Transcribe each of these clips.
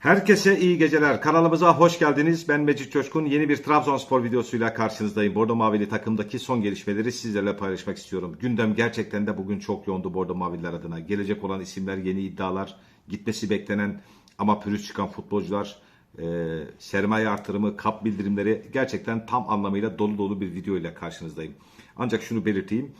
Herkese iyi geceler. Kanalımıza hoş geldiniz. Ben Mecit Coşkun. Yeni bir Trabzonspor videosuyla karşınızdayım. Bordo Mavili takımdaki son gelişmeleri sizlerle paylaşmak istiyorum. Gündem gerçekten de bugün çok yoğundu Bordo Mavililer adına. Gelecek olan isimler, yeni iddialar, gitmesi beklenen ama pürüz çıkan futbolcular, e, sermaye artırımı, kap bildirimleri gerçekten tam anlamıyla dolu dolu bir video ile karşınızdayım. Ancak şunu belirteyim.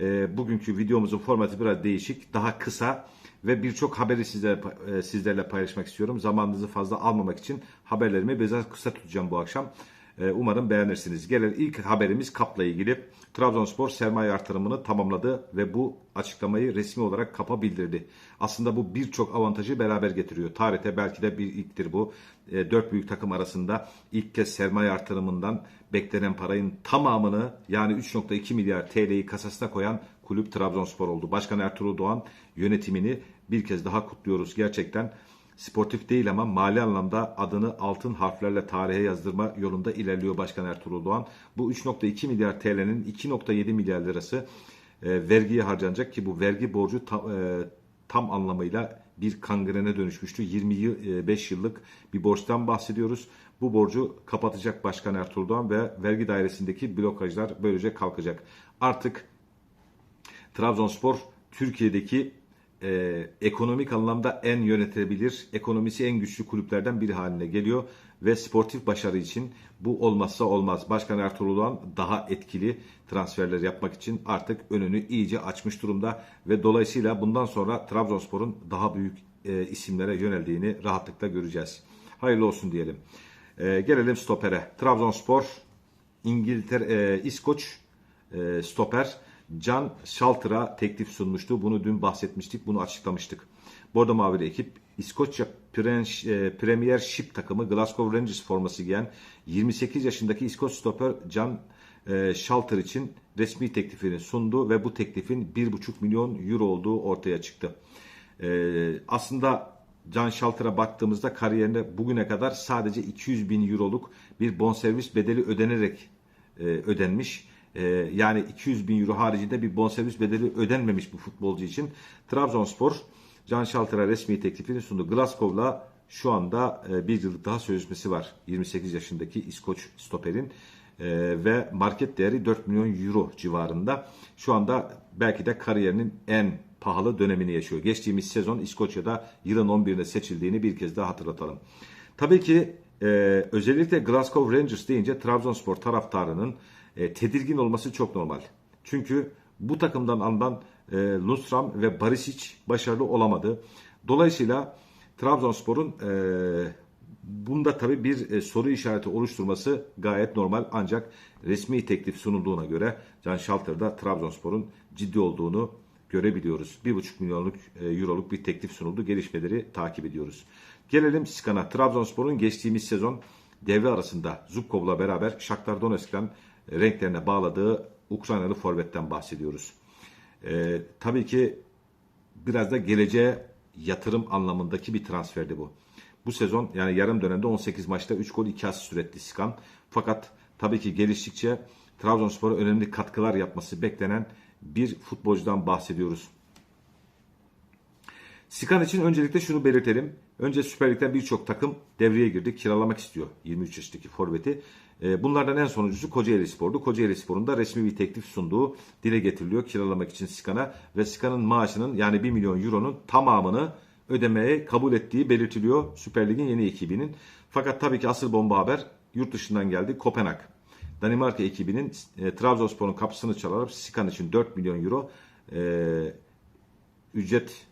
E, bugünkü videomuzun formatı biraz değişik. Daha kısa ve birçok haberi sizlerle, e, sizlerle paylaşmak istiyorum. Zamanınızı fazla almamak için haberlerimi biraz kısa tutacağım bu akşam. E, Umarım beğenirsiniz. Gelen ilk haberimiz KAP'la ilgili. Trabzonspor sermaye artırımını tamamladı ve bu açıklamayı resmi olarak KAP'a bildirdi. Aslında bu birçok avantajı beraber getiriyor. Tarihte belki de bir ilktir bu. E, Dört büyük takım arasında ilk kez sermaye artırımından beklenen parayın tamamını yani 3.2 milyar TL'yi kasasına koyan kulüp Trabzonspor oldu. Başkan Ertuğrul Doğan yönetimini bir kez daha kutluyoruz. Gerçekten sportif değil ama mali anlamda adını altın harflerle tarihe yazdırma yolunda ilerliyor Başkan Ertuğrul Doğan. Bu 3.2 milyar TL'nin 2.7 milyar lirası e, vergiye harcanacak ki bu vergi borcu tam, e, tam anlamıyla bir kangrene dönüşmüştü. 25 yıllık bir borçtan bahsediyoruz. Bu borcu kapatacak Başkan Ertuğrul Doğan ve vergi dairesindeki blokajlar böylece kalkacak. Artık Trabzonspor Türkiye'deki e, ekonomik anlamda en yönetebilir, ekonomisi en güçlü kulüplerden biri haline geliyor ve sportif başarı için bu olmazsa olmaz. Başkan Ertuğrul Doğan daha etkili transferler yapmak için artık önünü iyice açmış durumda ve dolayısıyla bundan sonra Trabzonspor'un daha büyük e, isimlere yöneldiğini rahatlıkla göreceğiz. Hayırlı olsun diyelim. E, gelelim stopere. Trabzonspor İngiltere, e, İskoç e, stoper Can Şaltır'a teklif sunmuştu. Bunu dün bahsetmiştik, bunu açıklamıştık. Bordo Mavili ekip İskoçya e, Premiership takımı Glasgow Rangers forması giyen 28 yaşındaki İskoç stoper Can e, Şaltır için resmi teklifini sundu ve bu teklifin 1,5 milyon euro olduğu ortaya çıktı. E, aslında Can Şaltır'a baktığımızda kariyerinde bugüne kadar sadece 200 bin euroluk bir bonservis bedeli ödenerek ödenmiş. E, yani 200 bin euro haricinde bir bonservis bedeli ödenmemiş bu futbolcu için. Trabzonspor Can Şaltır'a resmi teklifini sundu. Glasgow'la şu anda e, bir yıllık daha sözleşmesi var. 28 yaşındaki İskoç stoperin. E, ve market değeri 4 milyon euro civarında. Şu anda belki de kariyerinin en pahalı dönemini yaşıyor. Geçtiğimiz sezon İskoçya'da yılın 11'ine seçildiğini bir kez daha hatırlatalım. Tabii ki e, özellikle Glasgow Rangers deyince Trabzonspor taraftarının e, tedirgin olması çok normal. Çünkü bu takımdan alınan e, Lundstram ve Barisic başarılı olamadı. Dolayısıyla Trabzonspor'un e, bunda tabii bir e, soru işareti oluşturması gayet normal. Ancak resmi teklif sunulduğuna göre Can Şaltır'da Trabzonspor'un ciddi olduğunu görebiliyoruz. 1,5 milyonluk e, euroluk bir teklif sunuldu. Gelişmeleri takip ediyoruz. Gelelim Skan'a. Trabzonspor'un geçtiğimiz sezon devre arasında Zubkov'la beraber Shakhtar Donetsk'ten renklerine bağladığı Ukraynalı forvetten bahsediyoruz. Ee, tabii ki biraz da geleceğe yatırım anlamındaki bir transferdi bu. Bu sezon yani yarım dönemde 18 maçta 3 gol 2 asist üretti Skan. Fakat tabii ki geliştikçe Trabzonspor'a önemli katkılar yapması beklenen bir futbolcudan bahsediyoruz. Sikan için öncelikle şunu belirtelim. Önce Süper Lig'den birçok takım devreye girdi. Kiralamak istiyor 23 yaşındaki forveti. Ee, Bunlardan en sonuncusu Kocaeli Spor'du. Kocaeli Spor'un da resmi bir teklif sunduğu dile getiriliyor kiralamak için Sikan'a. Ve Sikan'ın maaşının yani 1 milyon euronun tamamını ödemeye kabul ettiği belirtiliyor Süper Lig'in yeni ekibinin. Fakat tabii ki asıl bomba haber yurt dışından geldi. Kopenhag. Danimarka ekibinin e, Trabzonspor'un kapısını çalarak Sikan için 4 milyon euro e, ücret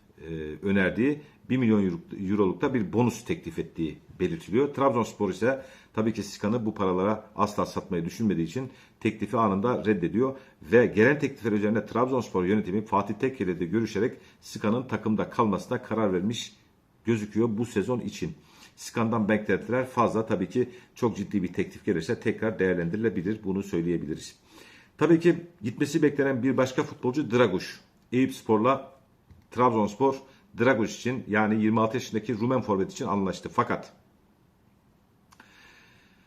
önerdiği 1 milyon euro- eurolukta bir bonus teklif ettiği belirtiliyor. Trabzonspor ise tabii ki Sikan'ı bu paralara asla satmayı düşünmediği için teklifi anında reddediyor ve gelen teklifler üzerine Trabzonspor yönetimi Fatih Tekke de görüşerek Sikan'ın takımda kalmasına karar vermiş gözüküyor bu sezon için. Skan'dan beklentiler fazla tabii ki çok ciddi bir teklif gelirse tekrar değerlendirilebilir bunu söyleyebiliriz. Tabii ki gitmesi beklenen bir başka futbolcu Draguş. Eyüp Spor'la Trabzonspor Draguş için yani 26 yaşındaki Rumen forvet için anlaştı. Fakat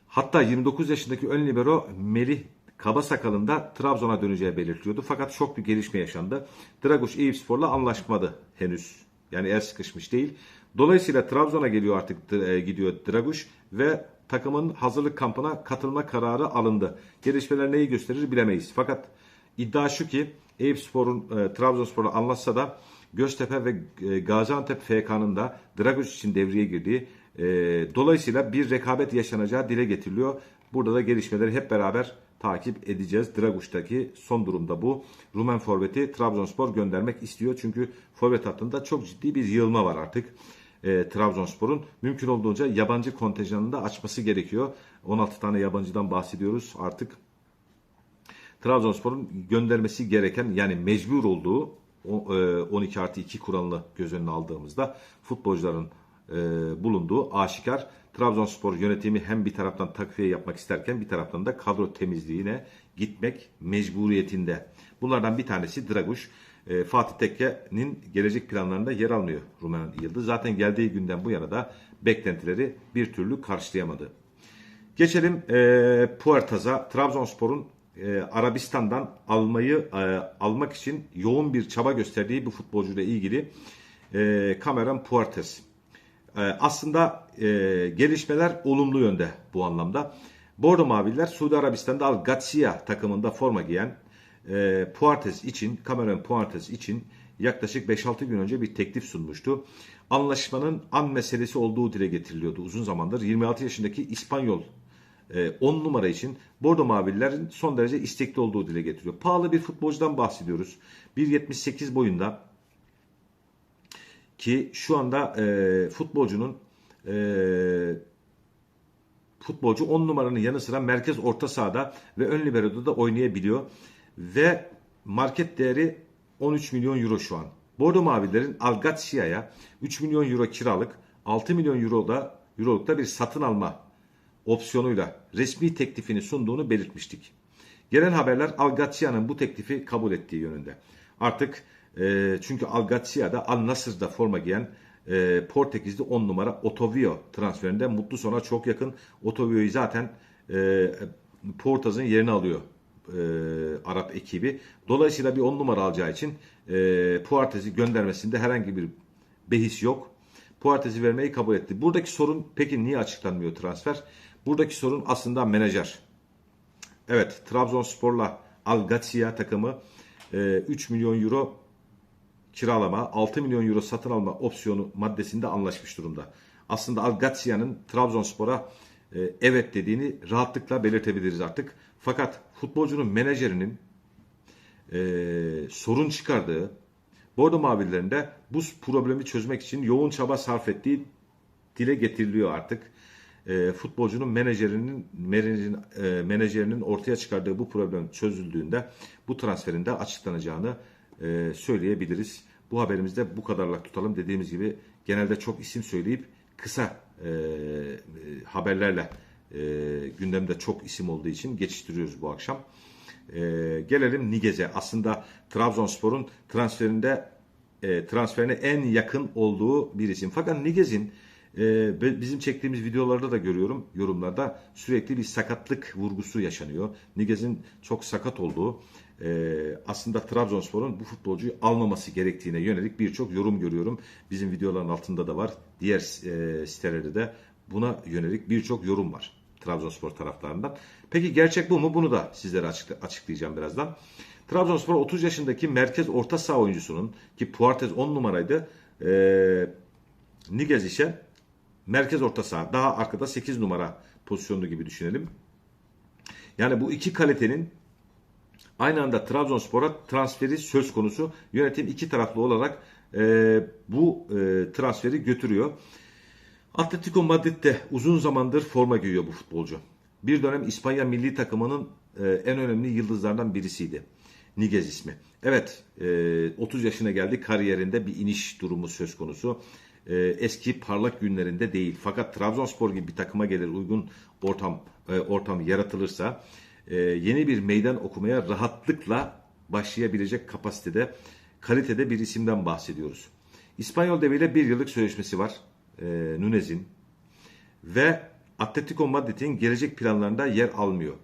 hatta 29 yaşındaki ön libero Melih Kabasakal'ın da Trabzon'a döneceği belirtiliyordu. Fakat şok bir gelişme yaşandı. Draguş Eyüp Spor'la anlaşmadı henüz. Yani el sıkışmış değil. Dolayısıyla Trabzon'a geliyor artık e, gidiyor Draguş ve takımın hazırlık kampına katılma kararı alındı. Gelişmeler neyi gösterir bilemeyiz. Fakat iddia şu ki Eyüpspor'un e, Trabzonspor'la anlaşsa da Göztepe ve e, Gaziantep FK'nın da Draguş için devreye girdiği e, dolayısıyla bir rekabet yaşanacağı dile getiriliyor. Burada da gelişmeleri hep beraber takip edeceğiz. Draguş'taki son durumda bu. Rumen forveti Trabzonspor göndermek istiyor. Çünkü forvet hattında çok ciddi bir yığılma var artık. E, Trabzonspor'un mümkün olduğunca yabancı kontenjanını da açması gerekiyor. 16 tane yabancıdan bahsediyoruz artık. Trabzonspor'un göndermesi gereken yani mecbur olduğu 12 artı 2 kuralını göz önüne aldığımızda futbolcuların e, bulunduğu aşikar. Trabzonspor yönetimi hem bir taraftan takviye yapmak isterken bir taraftan da kadro temizliğine gitmek mecburiyetinde. Bunlardan bir tanesi Draguş. E, Fatih Tekke'nin gelecek planlarında yer almıyor Rumen Yıldız. Zaten geldiği günden bu yana da beklentileri bir türlü karşılayamadı. Geçelim e, Puertaz'a. Trabzonspor'un e, Arabistan'dan almayı e, almak için yoğun bir çaba gösterdiği bu futbolcuyla ilgili e, Cameron Puertas. E, aslında e, gelişmeler olumlu yönde bu anlamda. Bordo Maviller Suudi Arabistan'da Al Gatsiya takımında forma giyen e, Puertas için, Cameron Puertas için yaklaşık 5-6 gün önce bir teklif sunmuştu. Anlaşmanın an meselesi olduğu dile getiriliyordu uzun zamandır. 26 yaşındaki İspanyol 10 numara için Bordo Mavililerin son derece istekli olduğu dile getiriyor. Pahalı bir futbolcudan bahsediyoruz. 1.78 boyunda ki şu anda e, futbolcunun e, futbolcu 10 numaranın yanı sıra merkez orta sahada ve ön libero'da da oynayabiliyor. Ve market değeri 13 milyon euro şu an. Bordo Mavilerin Algatsia'ya 3 milyon euro kiralık 6 milyon euro da eurolukta bir satın alma opsiyonuyla resmi teklifini sunduğunu belirtmiştik. Gelen haberler Algatsia'nın bu teklifi kabul ettiği yönünde. Artık e, çünkü Algatsia'da Al Nasır'da forma giyen e, Portekizli 10 numara Otovio transferinde mutlu sona çok yakın. Otovio'yu zaten e, Portaz'ın yerini alıyor e, Arap ekibi. Dolayısıyla bir 10 numara alacağı için e, Puertes'i göndermesinde herhangi bir behis yok. Puertes'i vermeyi kabul etti. Buradaki sorun peki niye açıklanmıyor transfer? Buradaki sorun aslında menajer. Evet Trabzonspor'la Al Gatsiya takımı e, 3 milyon euro kiralama, 6 milyon euro satın alma opsiyonu maddesinde anlaşmış durumda. Aslında Al Gatsiya'nın Trabzonspor'a e, evet dediğini rahatlıkla belirtebiliriz artık. Fakat futbolcunun menajerinin e, sorun çıkardığı, Bordo Mavililerinde bu problemi çözmek için yoğun çaba sarf ettiği dile getiriliyor artık. E, futbolcunun menajerinin menajerin, e, menajerinin ortaya çıkardığı bu problem çözüldüğünde bu transferin de açıklanacağını e, söyleyebiliriz. Bu haberimizde bu kadarla tutalım. Dediğimiz gibi genelde çok isim söyleyip kısa e, e, haberlerle e, gündemde çok isim olduğu için geçiştiriyoruz bu akşam. E, gelelim Nigez'e. Aslında Trabzonspor'un transferinde e, transferine en yakın olduğu bir isim. Fakat Nigez'in e, bizim çektiğimiz videolarda da görüyorum yorumlarda sürekli bir sakatlık vurgusu yaşanıyor. Nigez'in çok sakat olduğu e, aslında Trabzonspor'un bu futbolcuyu almaması gerektiğine yönelik birçok yorum görüyorum. Bizim videoların altında da var. Diğer e, sitelerde de buna yönelik birçok yorum var. Trabzonspor taraftarından. Peki gerçek bu mu? Bunu da sizlere açıklayacağım birazdan. Trabzonspor 30 yaşındaki merkez orta saha oyuncusunun ki Puartez 10 numaraydı. E, Nigez ise merkez orta saha. Daha arkada 8 numara pozisyonu gibi düşünelim. Yani bu iki kalitenin aynı anda Trabzonspor'a transferi söz konusu. Yönetim iki taraflı olarak e, bu e, transferi götürüyor. Atletico Madrid'de uzun zamandır forma giyiyor bu futbolcu. Bir dönem İspanya milli takımının e, en önemli yıldızlardan birisiydi. Niguez ismi. Evet e, 30 yaşına geldi kariyerinde bir iniş durumu söz konusu. E, eski parlak günlerinde değil. Fakat Trabzonspor gibi bir takıma gelir uygun ortam e, ortam yaratılırsa e, yeni bir meydan okumaya rahatlıkla başlayabilecek kapasitede kalitede bir isimden bahsediyoruz. İspanyol deviyle bir yıllık sözleşmesi var Nunez'in ve Atletico Madrid'in gelecek planlarında yer almıyor.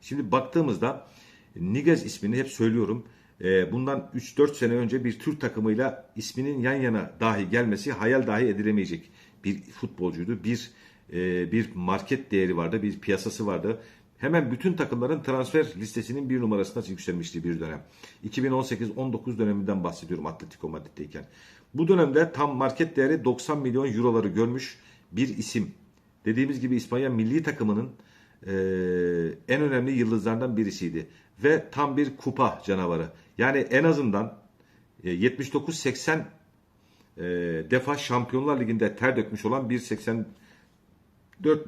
Şimdi baktığımızda Niguez ismini hep söylüyorum. E, bundan 3-4 sene önce bir Türk takımıyla isminin yan yana dahi gelmesi hayal dahi edilemeyecek bir futbolcuydu. Bir e, bir market değeri vardı, bir piyasası vardı. Hemen bütün takımların transfer listesinin bir numarasına yükselmişti bir dönem. 2018-19 döneminden bahsediyorum Atletico Madrid'deyken. Bu dönemde tam market değeri 90 milyon euroları görmüş bir isim. Dediğimiz gibi İspanya milli takımının e, en önemli yıldızlarından birisiydi. Ve tam bir kupa canavarı. Yani en azından e, 79-80 e, defa Şampiyonlar Ligi'nde ter dökmüş olan bir 84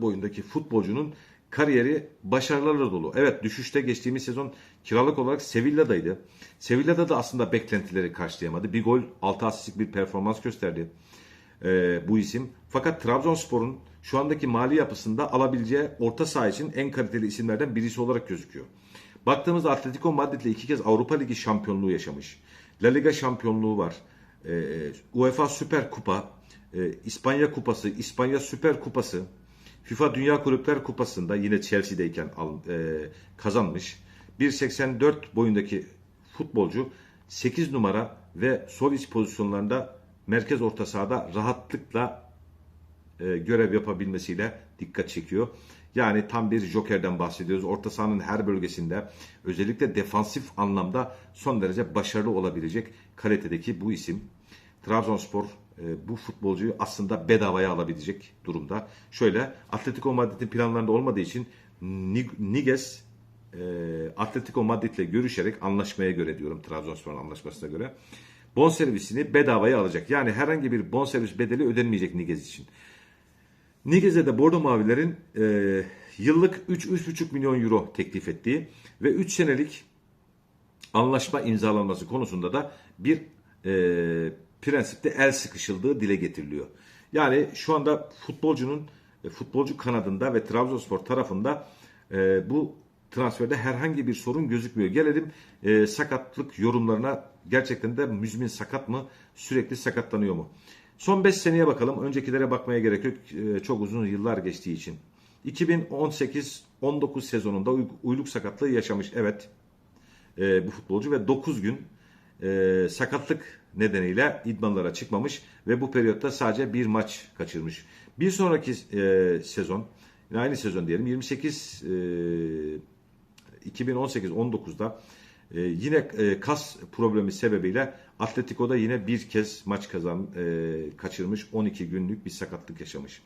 boyundaki futbolcunun kariyeri başarılarla dolu. Evet düşüşte geçtiğimiz sezon kiralık olarak Sevilla'daydı. Sevilla'da da aslında beklentileri karşılayamadı. Bir gol, 6 asistlik bir performans gösterdi e, bu isim. Fakat Trabzonspor'un şu andaki mali yapısında alabileceği orta saha için en kaliteli isimlerden birisi olarak gözüküyor. Baktığımızda Atletico Madrid'le iki kez Avrupa Ligi şampiyonluğu yaşamış. La Liga şampiyonluğu var. E, UEFA Süper Kupa, e, İspanya Kupası, İspanya Süper Kupası, FIFA Dünya Kulüpler Kupası'nda yine Chelsea'deyken al, e, kazanmış. 1.84 boyundaki futbolcu 8 numara ve sol iç pozisyonlarında merkez orta sahada rahatlıkla e, görev yapabilmesiyle dikkat çekiyor. Yani tam bir jokerden bahsediyoruz. Orta sahanın her bölgesinde özellikle defansif anlamda son derece başarılı olabilecek kalitedeki bu isim. Trabzonspor e, bu futbolcuyu aslında bedavaya alabilecek durumda. Şöyle Atletico Madrid'in planlarında olmadığı için Niguez e, Atletico Madrid'le görüşerek anlaşmaya göre diyorum Trabzonspor'un anlaşmasına göre bonservisini bedavaya alacak. Yani herhangi bir bonservis bedeli ödenmeyecek Niguez için. Niguez'e de Bordo Mavilerin e, yıllık 3-3,5 milyon euro teklif ettiği ve 3 senelik anlaşma imzalanması konusunda da bir e, prensipte el sıkışıldığı dile getiriliyor. Yani şu anda futbolcunun e, futbolcu kanadında ve Trabzonspor tarafında e, bu transferde herhangi bir sorun gözükmüyor. Gelelim e, sakatlık yorumlarına. Gerçekten de müzmin sakat mı? Sürekli sakatlanıyor mu? Son 5 seneye bakalım. Öncekilere bakmaya gerek yok. E, çok uzun yıllar geçtiği için. 2018-19 sezonunda uyluk sakatlığı yaşamış. Evet. E, bu futbolcu ve 9 gün e, sakatlık nedeniyle idmanlara çıkmamış ve bu periyotta sadece bir maç kaçırmış. Bir sonraki e, sezon, yine aynı sezon diyelim 28 e, 2018-19'da e, yine e, kas problemi sebebiyle Atletico'da yine bir kez maç kazan e, kaçırmış 12 günlük bir sakatlık yaşamış.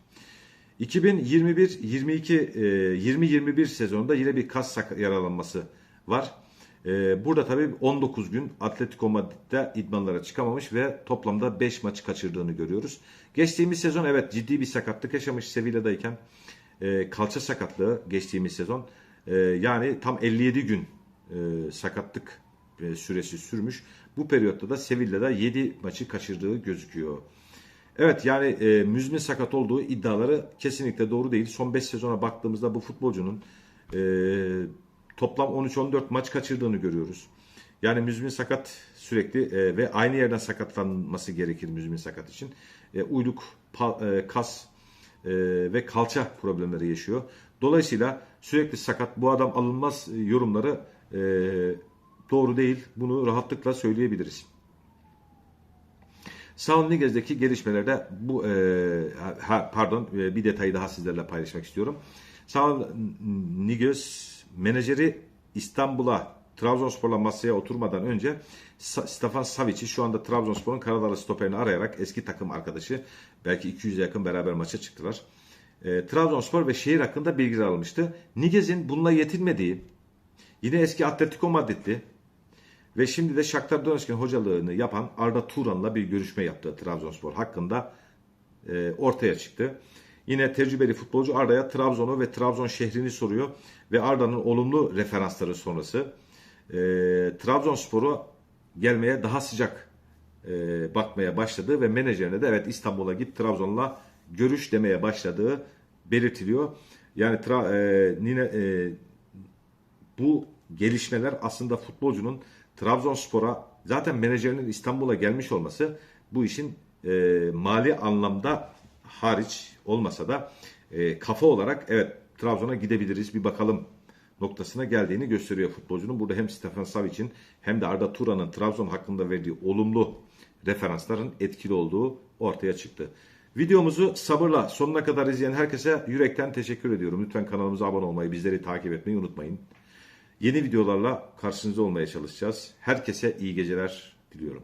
2021-22 e, 20-21 sezonunda yine bir kas yaralanması var. Ee, burada tabii 19 gün Atletico Madrid'de idmanlara çıkamamış ve toplamda 5 maçı kaçırdığını görüyoruz. Geçtiğimiz sezon evet ciddi bir sakatlık yaşamış Sevilla'dayken. E, kalça sakatlığı geçtiğimiz sezon. E, yani tam 57 gün e, sakatlık e, süresi sürmüş. Bu periyotta da Sevilla'da 7 maçı kaçırdığı gözüküyor. Evet yani e, müzmin sakat olduğu iddiaları kesinlikle doğru değil. Son 5 sezona baktığımızda bu futbolcunun e, toplam 13-14 maç kaçırdığını görüyoruz. Yani müzmin sakat sürekli e, ve aynı yerden sakatlanması gerekir müzmin sakat için. E, uyluk, pa, e, kas e, ve kalça problemleri yaşıyor. Dolayısıyla sürekli sakat bu adam alınmaz e, yorumları e, doğru değil. Bunu rahatlıkla söyleyebiliriz. Saul Niguez'deki gelişmelerde bu e, ha, pardon e, bir detayı daha sizlerle paylaşmak istiyorum. Saul Niguez menajeri İstanbul'a Trabzonspor'la masaya oturmadan önce Stefan Savic'i şu anda Trabzonspor'un Karadağlı stoperini arayarak eski takım arkadaşı belki 200'e yakın beraber maça çıktılar. E, Trabzonspor ve şehir hakkında bilgiler almıştı. Nigez'in bununla yetinmediği yine eski Atletico Madrid'li ve şimdi de Shakhtar Donetsk'in hocalığını yapan Arda Turan'la bir görüşme yaptı Trabzonspor hakkında e, ortaya çıktı. Yine tecrübeli futbolcu Arda'ya Trabzon'u ve Trabzon şehrini soruyor ve Arda'nın olumlu referansları sonrası e, Trabzonspor'u gelmeye daha sıcak e, bakmaya başladı ve menajerine de evet İstanbul'a git Trabzon'la görüş demeye başladığı belirtiliyor. Yani tra, e, yine e, bu gelişmeler aslında futbolcunun Trabzonspor'a zaten menajerinin İstanbul'a gelmiş olması bu işin e, mali anlamda hariç olmasa da e, kafa olarak evet Trabzon'a gidebiliriz bir bakalım noktasına geldiğini gösteriyor futbolcunun. Burada hem Stefan Savic'in hem de Arda Turan'ın Trabzon hakkında verdiği olumlu referansların etkili olduğu ortaya çıktı. Videomuzu sabırla sonuna kadar izleyen herkese yürekten teşekkür ediyorum. Lütfen kanalımıza abone olmayı, bizleri takip etmeyi unutmayın. Yeni videolarla karşınızda olmaya çalışacağız. Herkese iyi geceler diliyorum.